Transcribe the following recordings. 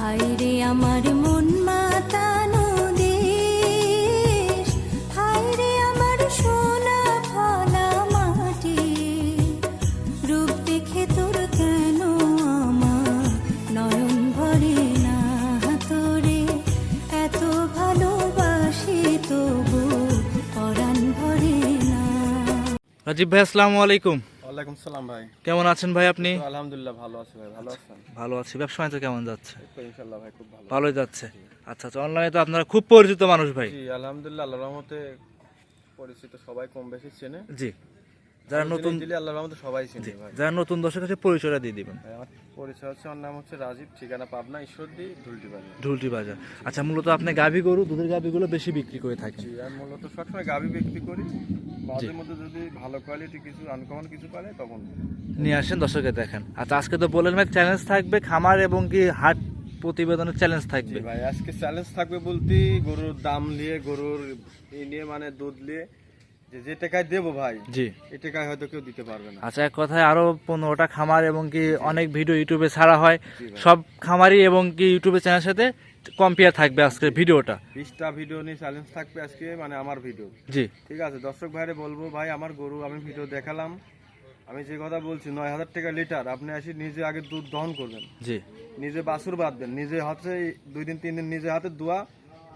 হায়রে আমার মন মাতানো দেশ হায়রে আমার সোনা ফলা মাটি, রূপ কেন আমার নয়ন না তোরে? এত ভালোবাসি তবু পরাণ ভরে না। রাজীব ভাই, আসসালামু আলাইকুম। ওয়ালাইকুম সালাম ভাই। কেমন আছেন ভাই আপনি? আলহামদুলিল্লাহ ভালো আছি ভাই ভালো আছেন? ভালো আছি। ব্যবসা বাণিজ্য কেমন যাচ্ছে? তো ইনশাল্লাহ ভাই খুব ভালো। ভালোই যাচ্ছে। আচ্ছা আচ্ছা অনলাইনে তো আপনারা খুব পরিচিত মানুষ ভাই। জি আলহামদুলিল্লাহ আল্লাহর রহমতে পরিচিত সবাই কম বেশি চেনে। জি। যারা নতুন দিলে আল্লাহর রহমতে সবাই চেনে ভাই। যারা নতুন দর্শক আছে পরিচয়টা দিয়ে দিবেন। আমার পরিচয় হচ্ছে আমার নাম হচ্ছে রাজীব ঠিকানা পাবনা ঈশ্বরদী ধুলটি বাজার। ঢুলটি বাজার। আচ্ছা মূলত আপনি গাভী গরু দুধের গাভীগুলো বেশি বিক্রি করে থাকেন। আমি মূলত সবসময় গাভি বিক্রি করি। মাঝে মধ্যে যদি ভালো কোয়ালিটি কিছু আনকমন কিছু পারে তখন নিয়ে আসেন দর্শকে দেখেন। আচ্ছা আজকে তো বলেন ভাই চ্যালেঞ্জ থাকবে খামার এবং কি হাট প্রতিবেদনের চ্যালেঞ্জ থাকবে? ভাই আজকে চ্যালেঞ্জ থাকবে বলতে গরুর দাম নিয়ে গরুর ই নিয়ে মানে দুধ নিয়ে যে যে টাকায় দেবো ভাই জি। এই টাকায় হয়তো কেউ দিতে পারবে না। আচ্ছা এক কথায় আরও পনেরোটা খামার এবং কি অনেক ভিডিও ইউটিউবে ছাড়া হয়। সব খামারই এবং কি ইউটিউবে চ্যানেলের সাথে কম্পেয়ার থাকবে আজকের ভিডিওটা। বিশটা ভিডিও নিয়ে চ্যালেঞ্জ থাকবে আজকে মানে আমার ভিডিও। জি। ঠিক আছে দর্শক ভাইরে বলব ভাই আমার গরু আমি ভিডিও দেখালাম। আমি যে কথা বলছি নয় হাজার টাকা লিটার আপনি আসি নিজে আগে দুধ দহন করবেন। জি। নিজে বাছুর বাঁধবেন নিজে হাতে দুই দিন তিন দিন নিজে হাতে দোয়া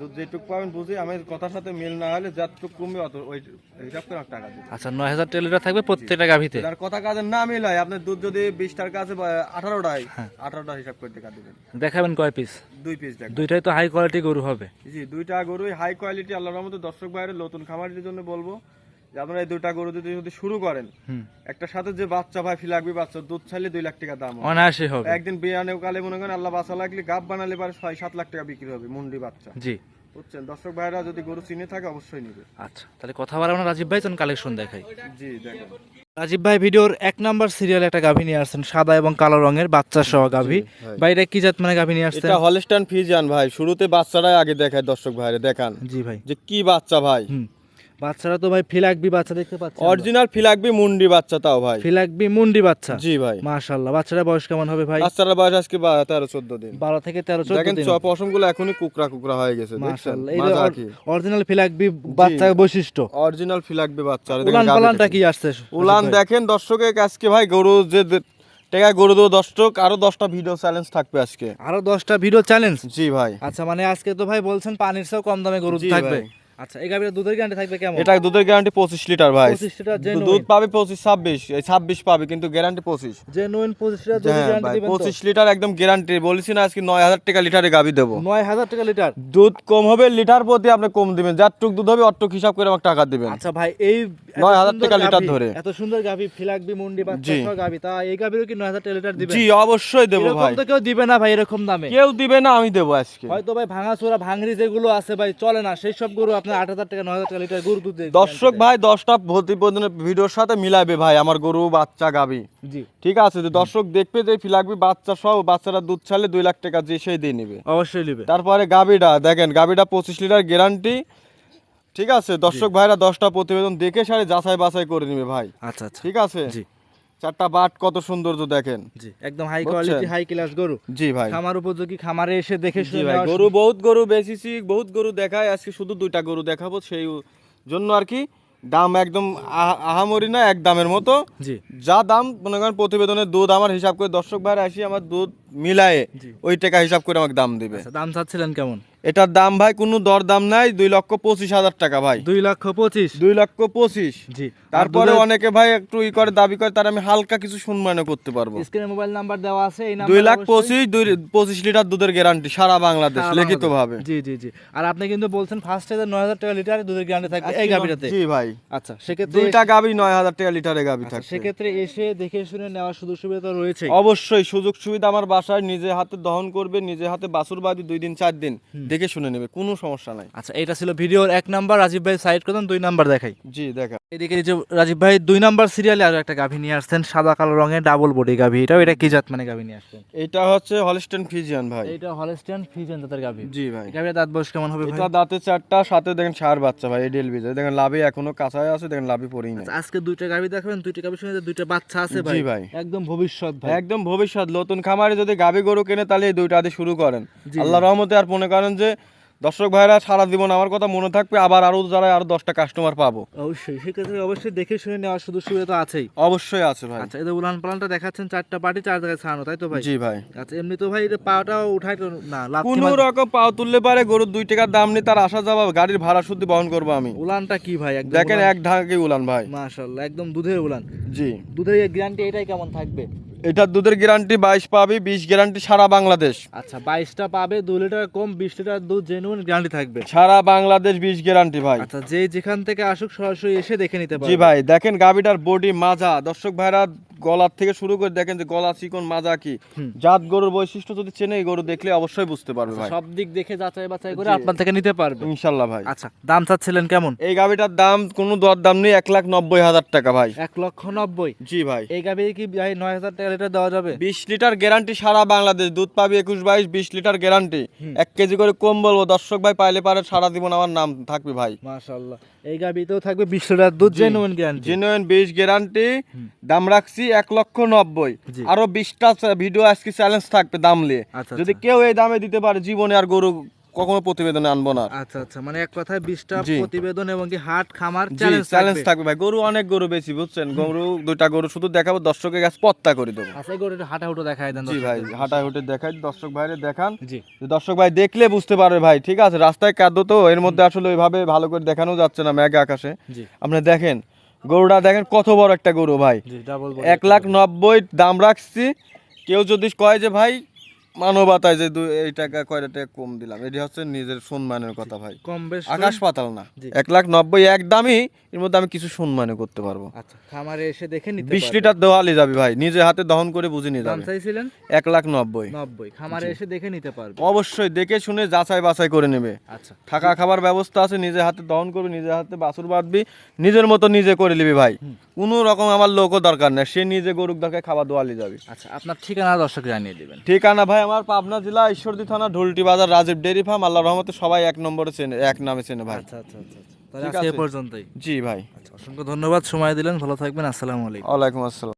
দুধ যেটুকু পাবেন বুঝি আমি কথার সাথে মিল না হলে যাতটুকু কমবে অত ওই হিসাব করে টাকা দিন আচ্ছা নয় হাজার লিটার থাকবে প্রত্যেকটা গাভিতে? আর কথা কাজের না মিল হয় আপনার দুধ যদি বিশটার কাছে আঠারোটায় আঠারোটা হিসাব করে টাকা দেবেন। দেখাবেন কয় পিস দুই পিস দেখ দুইটাই তো হাই কোয়ালিটি গরু হবে। জি দুইটা গরুই হাই কোয়ালিটি আল্লাহর রহমতে দর্শক বাইরে নতুন খামারের জন্য বলব যে আপনারা এই দুইটা গরু যদি যদি শুরু করেন হুম। একটা সাথে যে বাচ্চা ভাই ফিলাকবি বাচ্চা দুধ ছাড়লে দুই লাখ টাকা দাম। অনায়াসে হবে। একদিন বিয়ানে কালে মনে করেন আল্লাহ বাচ্চা লাগলে গাব বানালে পারে ছয় সাত লাখ টাকা বিক্রি হবে মুন্ডি বাচ্চা। জি। বুঝছেন? দর্শক ভাইরা যদি গরু চিনে থাকে অবশ্যই নিবে। আচ্ছা তাহলে কথা বলা আমরা রাজীব ভাই চলুন কালেকশন দেখাই। জি দেখেন। রাজীব ভাই ভিডিওর এক নাম্বার সিরিয়াল একটা গাভী নিয়ে আসছেন সাদা এবং কালো রঙের বাচ্চা সহ গাভী। ভাই। কি জাত মানে গাভী নিয়ে আসছেন? এটা হলস্টাইন ফিজিয়ান ভাই। শুরুতে বাচ্চারাই আগে দেখায় দর্শক ভাইরে দেখান। জি ভাই। যে কি বাচ্চা ভাই। হুম। বাচ্চারা তো ভাই ফিলাকবি বাচ্চা দেখতে পাচ্ছেন অরিজিনাল ফিলাকবি মুন্ডি বাচ্চা তাও ভাই। ফিলাকবি মুন্ডি বাচ্চা। জি ভাই। মাশাআল্লাহ বাচ্চারা বয়স কেমন হবে ভাই? বাচ্চারা বয়স আজকে বা- তেরো চোদ্দ দিন। বারো থেকে তেরো চোদ্দ দেখেন দিন। পশমগুলো এখনই কুকরা কুকরা হয়ে গেছে দেখছেন? অরিজিনাল ফিলাকবি বাচ্চা বৈশিষ্ট্য। অরিজিনাল ফিলাকবি বাচ্চা উলান পালানটা কি? আসছে? উলান দেখেন দর্শকে আজকে ভাই গরু যে টাকা গরু দেবো আরও দশটা ভিডিও চ্যালেঞ্জ থাকবে আজকে। আরও দশটা ভিডিও চ্যালেঞ্জ জি ভাই। আচ্ছা মানে আজকে তো ভাই বলছেন পানির চেয়েও কম দামে গরু থাকবে। আচ্ছা এই গাভীর দুধের গ্যারান্টি থাকবে কেমন? এটা দুধের গ্যারান্টি পঁচিশ লিটার ভাই। 25 লিটার দুধ পাবে পঁচিশ ছাব্বিশ। এই ছাব্বিশ পাবে কিন্তু গ্যারান্টি পঁচিশ। জেনুইন পঁচিশ লিটার দুধের গ্যারান্টি দিবেন তো? পঁচিশ লিটার একদম গ্যারান্টি বলছি না আজকে নয় হাজার টাকা লিটারে গাবি দেবো। নয় হাজার টাকা লিটার? দুধ কম হবে লিটার প্রতি আপনি কম দিবেন। যারটুক দুধ হবে হিসাব করে আমাকে টাকা দিবেন। আচ্ছা ভাই এই এত 9000 টাকা লিটার ধরে। এত সুন্দর গাভী ফিলাকবি মুন্ডি বাচ্চা। সহ গাভী তা এই গাভীরও কি নয় হাজার টাকা লিটার দিবেন? জি অবশ্যই দেবো এরকম ভাই। তো কেউ দিবে না ভাই এরকম দামে। কেউ দিবে না আমি দেবো আজকে। হয়তো ভাই ভাঙা চোরা ভাঙরি যেগুলো আছে ভাই চলে না সেই সব গরু আপনার আট হাজার টাকা নয় হাজার টাকা লিটার গরু দুধ দর্শক ভাই দশটা প্রতিবেদনের ভিডিওর সাথে মিলাবে ভাই আমার গরু বাচ্চা গাবি। জি। ঠিক আছে যে দর্শক দেখবে যে ফিলাকবি বাচ্চা সহ বাচ্চারা দুধ ছাড়লে দুই লাখ টাকা যে সেই দিয়ে নিবে। অবশ্যই নিবে। তারপরে গাবিটা দেখেন গাবিটা পঁচিশ লিটার গ্যারান্টি। ঠিক আছে দর্শক ভাইরা দশটা প্রতিবেদন দেখে সারে যাচাই বাছাই করে নিবে ভাই। আচ্ছা আচ্ছা। ঠিক আছে? জি। চারটা বাট কত সৌন্দর্য দেখেন। জি একদম হাই কোয়ালিটি হাই ক্লাস গরু। জি ভাই। খামার উপযোগী খামারে এসে দেখে শুনে ভাই গরু বহুত গরু বেচেছি বহুত গরু দেখায় আজকে শুধু দুইটা গরু দেখাবো সেই জন্য আর কি দাম একদম আহা- আহামরি না এক দামের মতো। যা দাম মনে করেন প্রতিবেদনের দুধ আমার হিসাব করে দর্শক ভাইরা আসি আমার দুধ মিলায়ে ওই টাকা হিসাব করে আমাকে দাম দিবে। আচ্ছা দাম চাচ্ছিলেন কেমন? এটার দাম ভাই কোনো দর দাম নাই দুই লক্ষ পঁচিশ হাজার টাকা ভাই। দুই লক্ষ পঁচিশ? দুই লক্ষ পঁচিশ। জি। তারপরে অনেকে ভাই একটু ই করে দাবি করে তার আমি হালকা কিছু সম্মানও করতে পারব। স্ক্রিনে মোবাইল নাম্বার দেওয়া আছে এই দুই লাখ পঁচিশ দুই পঁচিশ লিটার দুধের গ্যারান্টি সারা বাংলাদেশ লিখিত ভাবে। জি জি জি। আর আপনি কিন্তু বলছেন ফার্স্ট এর নয় হাজার টাকা লিটার দুধের গ্যারান্টি থাকবে এই গাভিটাতে। জি ভাই। আচ্ছা সেক্ষেত্রে দুইটা গাবি নয় হাজার টাকা লিটারে গাবি আচ্ছা, থাকবে। সেক্ষেত্রে এসে দেখে শুনে নেওয়ার সুযোগ সুবিধা তো রয়েছে অবশ্যই সুযোগ সুবিধা আমার বাসায় নিজে হাতে দহন করবে নিজে হাতে বাসুর বাদি দুই দিন চার দিন। দেখে শুনে নেবে কোনো সমস্যা নাই। আচ্ছা এটা ছিল ভিডিওর এক নাম্বার রাজীব ভাই সাইড করতেন দুই নাম্বার দেখাই। জি দেখা। এদিকে যে রাজীব ভাই দুই নাম্বার সিরিয়ালে আরও একটা গাভী নিয়ে আসছেন সাদা কালো রঙের ডাবল বডি গাভী। এটাও এটা কি জাত মানে গাভী নিয়ে আসছেন? এটা হচ্ছে হলস্টেন ফিজিয়ান ভাই। এটা হলস্টিয়ান ফ্রিজেন জাতের গাভী। জি ভাই। গাভীর দাঁত বয়স কেমন হবে এটা দাঁতে চারটা সাথে দেখেন সার বাচ্চা ভাই এডিএল বিজে দেখেন লাভি এখনও কাঁচায় আছে দেখেন লাভি পড়েই নাই। আচ্ছা, আজকে দুইটা গাভী দেখাবেন দুইটা গাভীর সঙ্গে দুইটা বাচ্চা আছে ভাই জি ভাই। একদম ভবিষ্যৎ ভাই। একদম ভবিষ্যৎ নতুন খামারে যদি গাভী গরু কেনে তাহলে এই দুইটা দিয়ে শুরু করেন। জি, আল্লাহ রহমতে আর মনে করেন যে দর্শক ভাইরা সারা জীবন আমার কথা মনে থাকবে আবার আরও যারা আরও দশটা কাস্টমার পাবো। অবশ্যই সেক্ষেত্রে অবশ্যই দেখে শুনে নেওয়ার সুযোগ সুবিধা তো আছেই। অবশ্যই আছে ভাই। আচ্ছা এই উলান পালানটা দেখাচ্ছেন চারটা পার্টি চার জায়গায় ছাড়ানো তাই তো ভাই? জি ভাই। আচ্ছা এমনি তো ভাই এটা পাওয়াটাও উঠাই তো না লাভ কোন রকম পাও তুললে পারে গরুর দুই টাকার দাম নেই তার আসা যাওয়া গাড়ির ভাড়া শুদ্ধ বহন করব আমি। উলানটা কি ভাই? একদম দেখেন এক ঢাকি উলান ভাই। মাশাআল্লাহ একদম দুধের উলান। জি। দুধের গ্যারান্টি এটাই কেমন থাকবে? এটার দুধের গ্যারান্টি বাইশ পাবে বিশ গ্যারান্টি সারা বাংলাদেশ। আচ্ছা বাইশটা পাবে দু লিটার কম বিশ লিটার দুধ জেনুইন গ্যারান্টি থাকবে। সারা বাংলাদেশ বিশ গ্যারান্টি ভাই। আচ্ছা যে যেখান থেকে আসুক সরাসরি এসে দেখে নিতে জি ভাই দেখেন গাভিটার বডি মাজা। দর্শক ভাইরা গলার থেকে শুরু করে দেখেন যে গলা চিকন মাজা কি। জাত গরুর বৈশিষ্ট্য যদি চেনে এই গরু দেখলে অবশ্যই বুঝতে পারবে ভাই। সব দিক দেখে যাচাই বাছাই করে আপনার থেকে নিতে পারবে। ইনশাল্লাহ ভাই। আচ্ছা দাম চাচ্ছিলেন কেমন? এই গাবিটার দাম কোনো দর দাম নেই এক লাখ নব্বই হাজার টাকা ভাই। এক লক্ষ নব্বই? জি ভাই। এই গাভি কি ভাই নয় হাজার টাকা লিটার দেওয়া যাবে? বিশ লিটার গ্যারান্টি সারা বাংলাদেশ। দুধ পাবি একুশ বাইশ বিশ লিটার গ্যারান্টি। এক কেজি করে কম বলব। দর্শক ভাই পাইলে পারে সারা জীবন আমার নাম থাকবে ভাই। মাশাআল্লাহ। এই গাভিতেও থাকবে বিশ লিটার দুধ জেনুইন গ্যারান্টি জেনুইন বিশ গ্যারান্টি দাম রাখছি এক লক্ষ নব্বই। আরও বিশটা ভিডিও আজকে চ্যালেঞ্জ থাকবে দাম নিয়ে। আচ্ছা, যদি কেউ এই দামে দিতে পারে জীবনে আর গরু কখনো প্রতিবেদনে আনব না। আচ্ছা আচ্ছা। মানে এক কথায় বিশটা প্রতিবেদন এবং কি হাট খামার চ্যালেঞ্জ থাকবে। ভাই। গরু অনেক গরু বেশি বুঝছেন? গরু দুইটা গরু শুধু দেখাবো দর্শকের কাছে পত্তা করে দেবো। আচ্ছা একটু হাঁটা হুটো দেখাই দেন জি ভাই। হাঁটায় হুটে দেখাই দর্শক ভাইরে দেখান। জি। দর্শক ভাই দেখলে বুঝতে পারবে ভাই ঠিক আছে? রাস্তায় কাদ্য তো এর মধ্যে আসলে ওইভাবে ভালো করে দেখানো যাচ্ছে না মেঘ আকাশে। জি। আপনি দেখেন গরুটা দেখেন কত বড় একটা গরু ভাই। এক লাখ নব্বই দাম রাখছি। কেউ যদি কয় যে ভাই মানবতায় যে এই টাকা কয়টা টাকা কম দিলাম এটি হচ্ছে নিজের সম্মানের কথা ভাই। কম বেশ আকাশ পাতাল না। এক লাখ নব্বই এক দামই এর মধ্যে আমি কিছু সম্মানে করতে পারব। আচ্ছা খামারে এসে দেখে নিতে বিশ লিটার দেওয়ালি যাবি ভাই নিজে হাতে দহন করে বুঝে নিয়ে যাবে। চাইছিলেন? এক লাখ নব্বই। নব্বই খামারে এসে দেখে নিতে পারবে অবশ্যই দেখে শুনে যাচাই বাছাই করে নেবে। আচ্ছা। থাকা খাবার ব্যবস্থা আছে নিজে হাতে দহন করবি নিজে হাতে বাছুর বাঁধবি নিজের মতো নিজে করে নিবি ভাই। কোনো রকম আমার লোকও দরকার নেই সে নিজে গরুক দরকার খাবার দোয়ালি যাবে। আচ্ছা আপনার ঠিকানা দর্শক জানিয়ে দিবেন। ঠিকানা ভাই আমার পাবনা জেলা ঈশ্বরদী থানা ঢুলটি বাজার রাজীব ডেরি ফার্ম। আল্লাহ রহমতে সবাই এক নম্বরে চেনে এক নামে চেনে ভাই। আচ্ছা আচ্ছা আচ্ছা আচ্ছা। পর্যন্তই। জি ভাই। আচ্ছা অসংখ্য ধন্যবাদ সময় দিলেন ভালো থাকবেন আসসালামু আলাইকুম। ওয়ালাইকুম আসসালাম।